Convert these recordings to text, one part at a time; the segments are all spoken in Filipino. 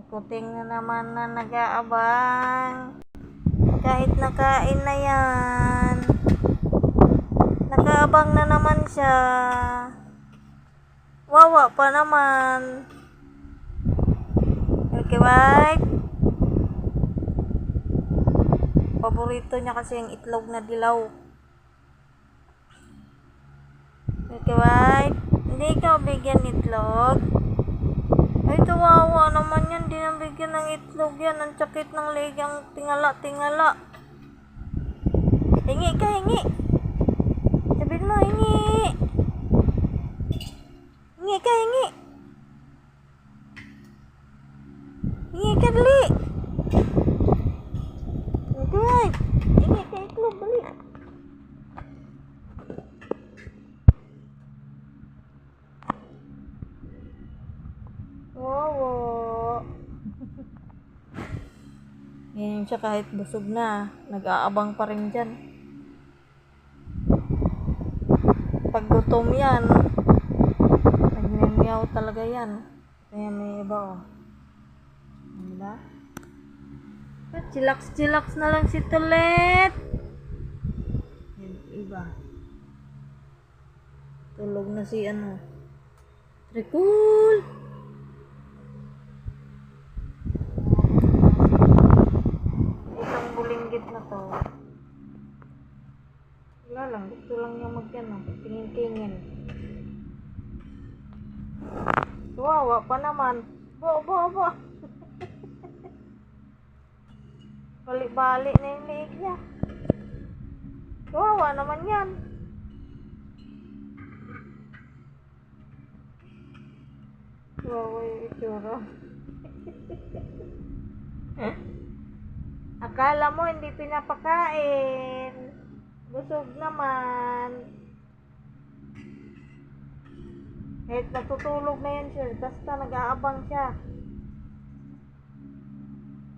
May kuting na naman na nag-aabang. Kahit nakain na yan. Nakaabang na naman siya. Wawa pa naman. Milky White. Paborito niya kasi yung itlog na dilaw. Milky White. Hindi ka bigyan itlog. Ay, kawawa naman yan. Di na bigyan ng itlog yan. Ang sakit ng leg. Ang tingala-tingala. Hingi ka, hingi. Sabihin mo, hingi. Hingi ka, hingi. Hingi ka, dali. Yan siya kahit busog na. Nag-aabang pa rin dyan. Pag gutom yan, nagmimiyaw talaga yan. Kaya may iba oh. Diba? Chillax-chillax na lang si Tolet. Yan, iba. Tulog na si ano. Tricol! Bulinggit na to. Wala lang, gusto lang niya mag ano, tingin-tingin. Kawawa pa naman. Bo, bo, bo. Balik-balik na yung liig niya. Kawawa naman yan. Kawawa yung itsura. Akala mo hindi pinapakain. Busog naman. Kahit natutulog na yan siya, basta nag-aabang siya.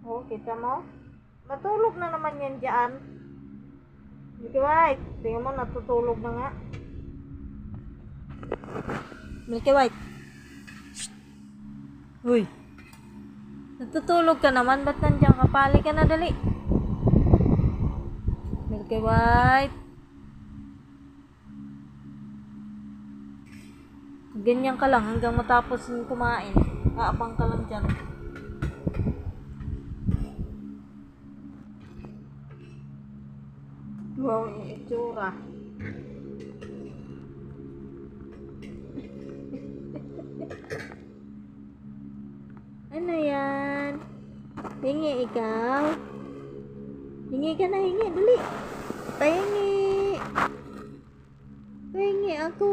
Oh, kita mo? Matulog na naman yan dyan. Milky White, tingnan mo, natutulog na nga. Milky White. Shh. Uy. Natutulog ka naman, ba't nandiyan ka? Pali ka na, dali. Milky White. Ganyan ka lang hanggang matapos yung kumain. Aabang ka lang dyan. Wow, yung itsura. Hingi ikaw? Hingi ka na, hingi. Dali. Pahingi. Pahingi ako.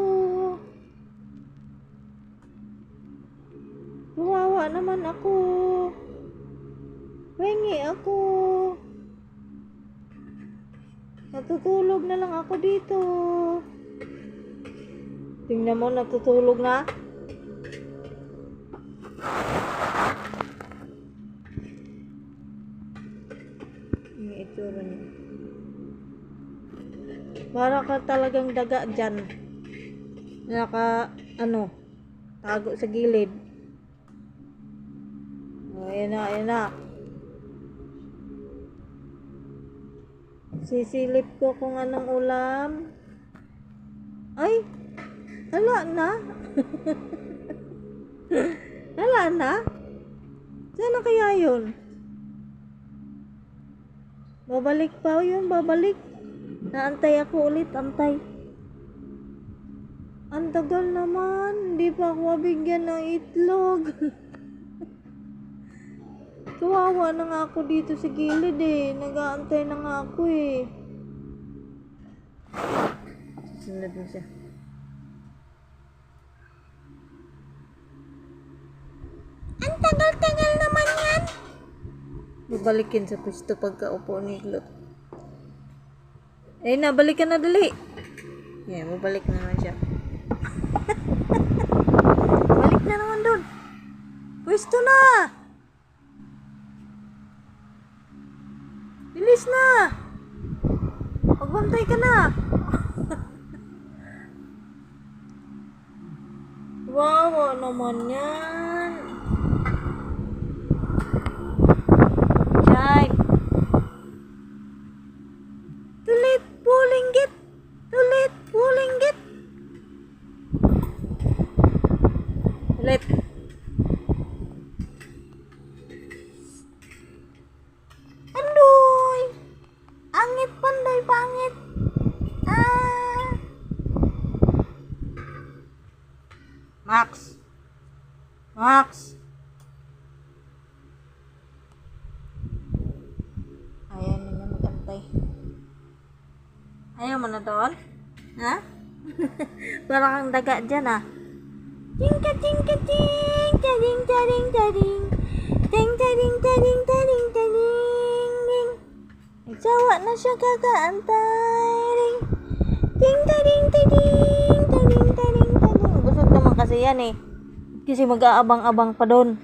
Kawawa naman ako. Pahingi ako. Natutulog na lang ako dito. Tingnan mo, natutulog na. Itsura niya. Para ka talagang daga dyan. Naka, ano, tago sa gilid. Ayan na, ayan na. Sisilip ko kung anong ulam. Ay! Hala na. Hala na. Saan na kaya yun? Babalik pa yun, babalik. Naantay ako ulit, antay. Ang tagal naman. Hindi pa ako mabigyan ng itlog. Kawawa na nga ako dito sa gilid eh. Nag-aantay na nga ako eh. Sunod na siya. Ang tagal-tagal. Babalikin sa pwesto pagkaupo ni Glot. Eh na, balik ka na dali. Yeah, babalik na naman siya. balik na naman doon. Pwesto na! Bilis na! Magbantay ka na! Wawa naman yan. Let. Andoy. Angit panday pangit. Ah. Max. Max. Ayan, na yung kantay. Ayaw mo na doon? Ha? Parang daga dyan ah. Tingka tingka ting, taring taring taring. Ting taring taring taring taring. Ting. Nagsawa na siya kakaantay. Ring. Ting taring taring taring taring taring. Busog naman kasi yan eh. Kasi mag-aabang-abang pa doon.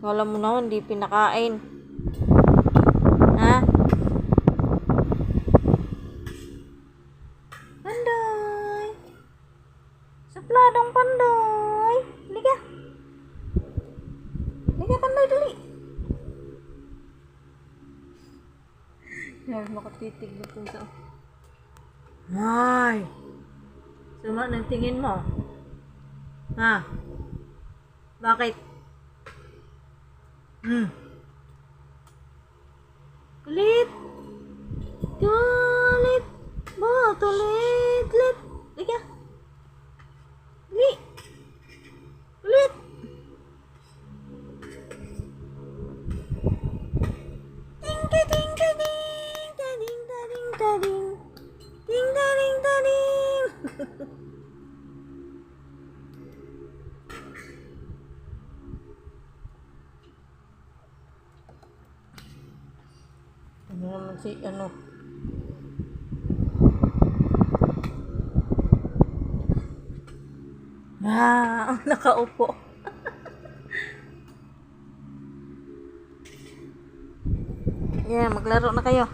Wala mo naman, hindi pinakain. Yan, makatitig na kung saan. Ay! Sama ng tingin mo. Ha? Bakit? Hmm. Kulit! Ano naman si ano? Ah, nakaupo. yeah, maglaro na kayo.